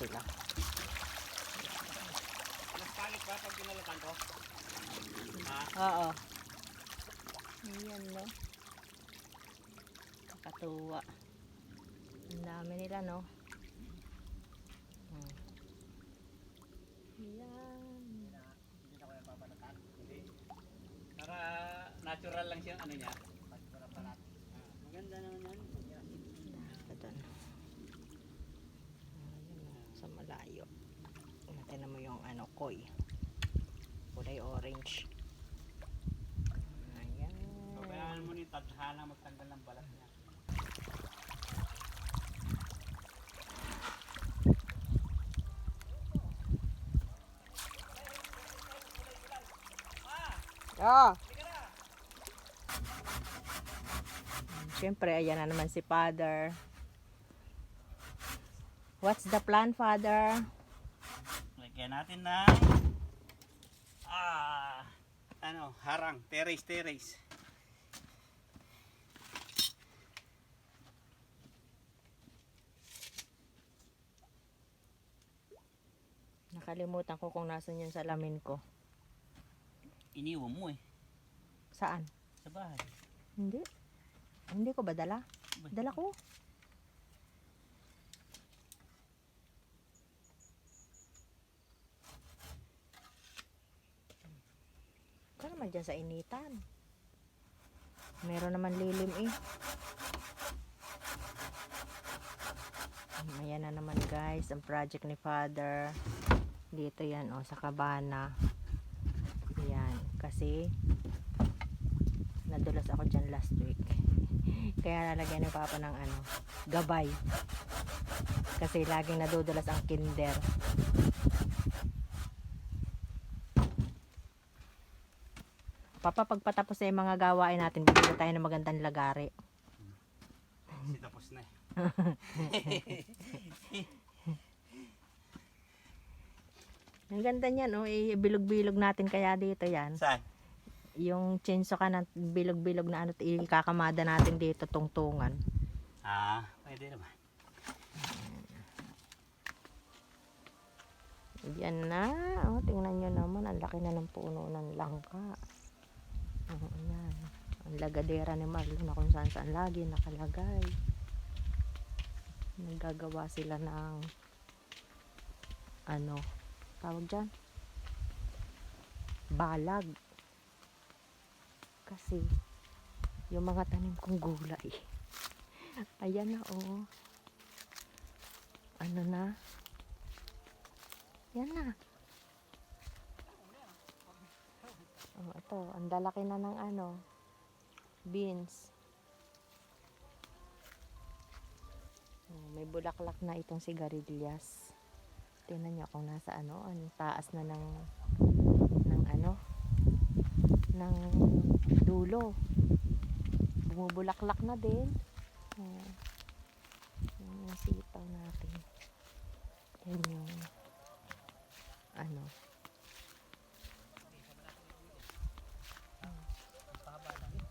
sila. Mas pangit ba pag pinalatan ko? Ha? Oo. Ayan no. Nakakatuwa. Ang dami nila no. Hmm. Ayan. Hindi na ko yung papalatan. Hindi. Para natural lang siyang ano niya. Pagpapalat. Ah, maganda naman yan. Ito doon. Ayun o, sa malayo. Natin mo yung ano, koi. Kulay orange. Ayan. Pabayaan mo ni tadhana magtanggal ng balat niya. Ah! Siyempre, ayan na naman si Father. What's the plan, Father? Lagyan natin na ah ano, harang, terrace, terrace. Nakalimutan ko kung nasan yung salamin ko. Iniwan mo eh Saan? sa bahay. Hindi. Hindi ko ba dala? Dala ko. Ito naman dyan sa initan. Meron naman lilim eh. Ayan na naman guys, ang project ni Father. Dito yan oh, sa kabana. Yan, kasi nadulas ako dyan last week. Kaya lalagyan ni Papa ng ano, gabay. Kasi laging nadudulas ang kinder. Papa, pagpatapos na yung mga gawain natin, bibili tayo ng magandang lagari. Kasi tapos na eh. Ang ganda niyan, oh, eh, bilog-bilog natin kaya dito yan. Saan? Yung chinso ka ng bilog-bilog na ano, ikakamada natin dito, tungtungan. Ah, pwede naman. Yan na. Oh, tingnan nyo naman. Ang laki na ng puno ng langka. Oh, yan. Ang lagadera ni Marlon na kung saan saan lagi nakalagay. Naggagawa sila ng ano, tawag dyan? Balag. Kasi, yung mga tanim kong gulay. Ayan na, oh. Ano na? Yan na. Oh, ito, ang lalaki na ng ano, beans. Oh, may bulaklak na itong sigarilyas. Tingnan niyo kung nasa ano, ang taas na ng ng ano, ng dulo. Bumubulaklak na din. Oh. Yan sitaw natin. Yan yung ano,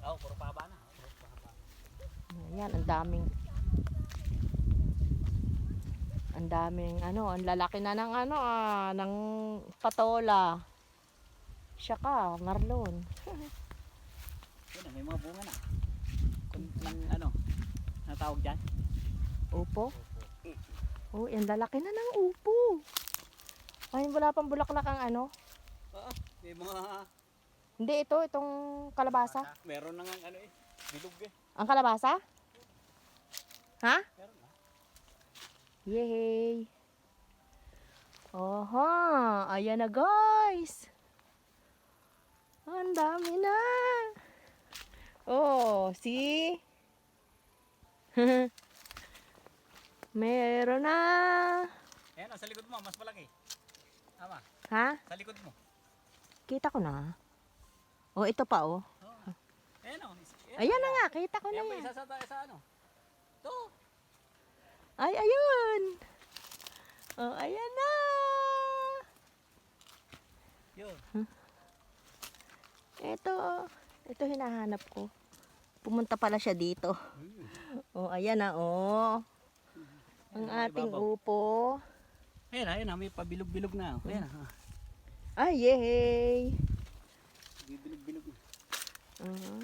Oo, oh, puro paba na. Puro paba. Ayan, ang daming ang daming ano, ang lalaki na ng ano ah, ng patola. Siya ka, Marlon. Na, may mga bunga na. Kung ng ano, natawag dyan? Upo? Oh, ang lalaki na ng upo. Ay, wala pang bulaklak ang ano. Oo, may mga Hindi, ito, itong kalabasa. Meron na nga ano eh, bilog eh. Ang kalabasa? Ha? Yay! Oha! Ayan na guys! Ang dami na! Oh, see? Meron na! Ayan, sa likod mo, mas malaki. Tama, Ha? sa likod mo. Kita ko na. Oh, ito pa oh. Oo. Ayan o. Ayan na nga, kita ko na Ayan pa yan. isa sa, sa ano. Ay, ayun! Oh, ayan na! Yun. Ito, Ito hinahanap ko. Pumunta pala siya dito. Hmm. Oh, ayan na, oh. Ang ating upo. Ayan na, ayan na, may pabilog-bilog na. oh. Ayan na. ah. Ay, yay! May bilog-bilog na. Uh,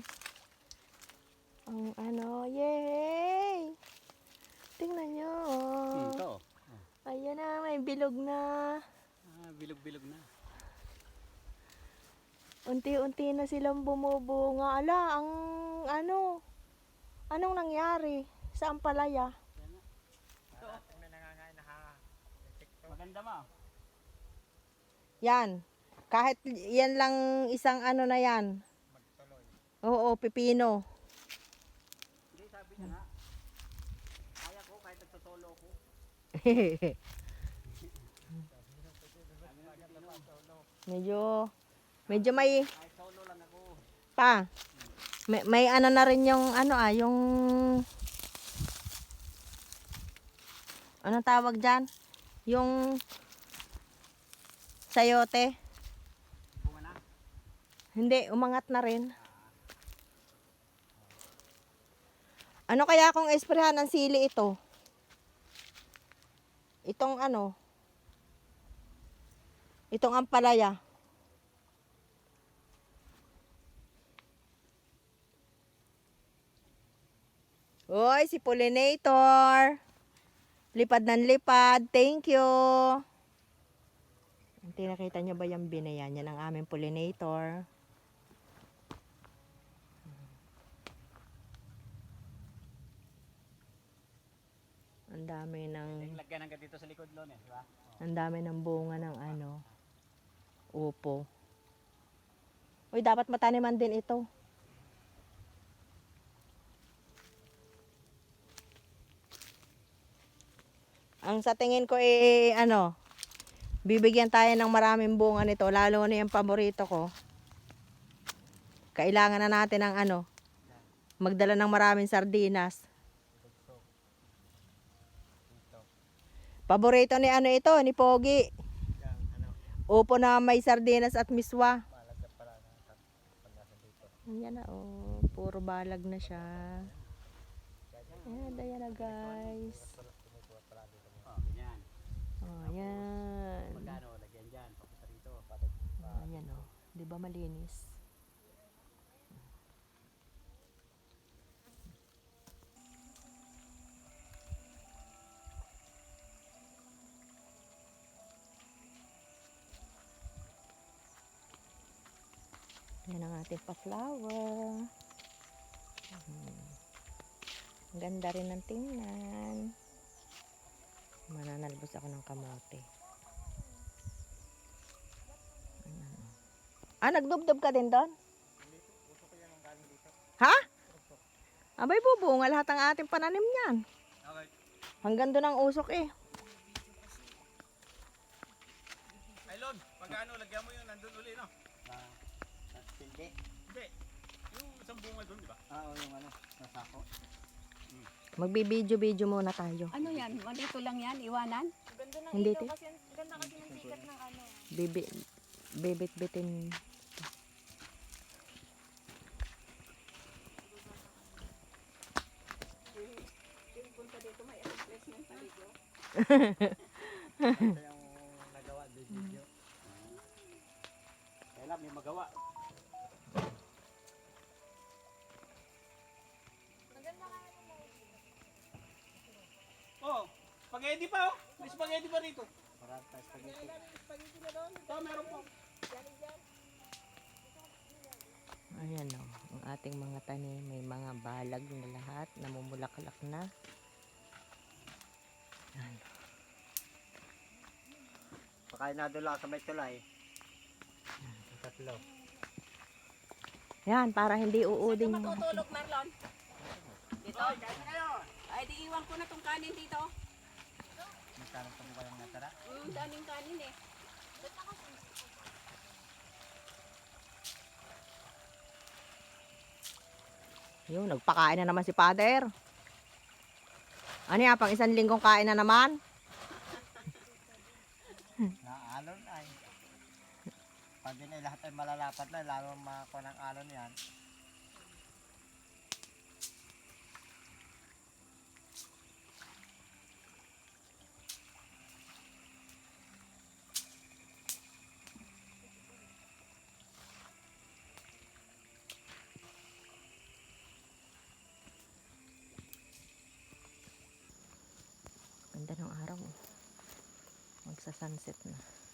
ang ano, yay! Tingnan nyo. Hmm, Oh. ito. Ayan na, may bilog na. Ah, bilog-bilog na. Unti-unti na silang bumubunga. Ala, ang ano, anong nangyari sa Ampalaya? Maganda ma. Yan. Kahit yan lang isang ano na yan. Oo, pipino. Hindi, sabi niya nga. Kaya ko kahit nagsasolo ko. medyo, medyo may, pa, may, may ano na rin yung ano ah, yung, anong tawag dyan? Yung, sayote. Hindi, umangat na rin. Ano kaya kung esprehan ng sili ito? Itong ano? Itong ampalaya. Hoy, si pollinator. Lipad ng lipad. Thank you. Hindi nakita nyo ba yung binayan? Yan ang aming pollinator. Ang dami ng Lagyan hanggang dito sa likod lon eh, di ba? ang dami ng bunga ng ano upo. Uy, dapat mataniman din ito. Ang sa tingin ko eh ano, bibigyan tayo ng maraming bunga nito, lalo na yung paborito ko. Kailangan na natin ng ano, magdala ng maraming sardinas. Paborito ni ano ito, ni Pogi. Upo na may sardinas at miswa. Ayan na oh, puro balag na siya. Ayan, ayan na guys. Oh, ayan. Ayan oh. Di ba malinis? Ating pa-flower. Hmm. Ang ganda rin ng tingnan. Mananalbos ako ng kamote. Ah, nagdubdob ka din doon? Ha? Abay, bubunga lahat ng ating pananim niyan. Hanggang doon ang usok eh. Ay, Lon, pagkano, lagyan mo yung nandun uli, no? Hindi. Hindi. Yung isang bunga doon, di ba? Ah, oo, yung ano, nasako. Magbibideo-video muna tayo. Ano yan? Dito lang yan? Iwanan? Hindi, te. Bibi, bibit-bitin. Ito yung nagawa, video. Kaya lang, may magawa. Spaghetti pa oh. May spaghetti pa rito. Marami pa spaghetti. Ito, meron po. Ayan o, ang ating mga tanim, may mga balag na lahat, namumulaklak na. Pakain na doon lang sa may tulay. Tatlo. Yan, para hindi uudin yung... matutulog, Marlon. Dito? Na. Ay, di iwan ko na tong kanin dito. Magkano pa mo kayong natara? Mm, daming kanin eh. Yun, nagpakain na naman si Father. Ano yan, pang isang linggong kain na naman? Naalon ay. Pag din ay lahat ay malalapat na, lalo makakuha ng alon yan. Sunset na.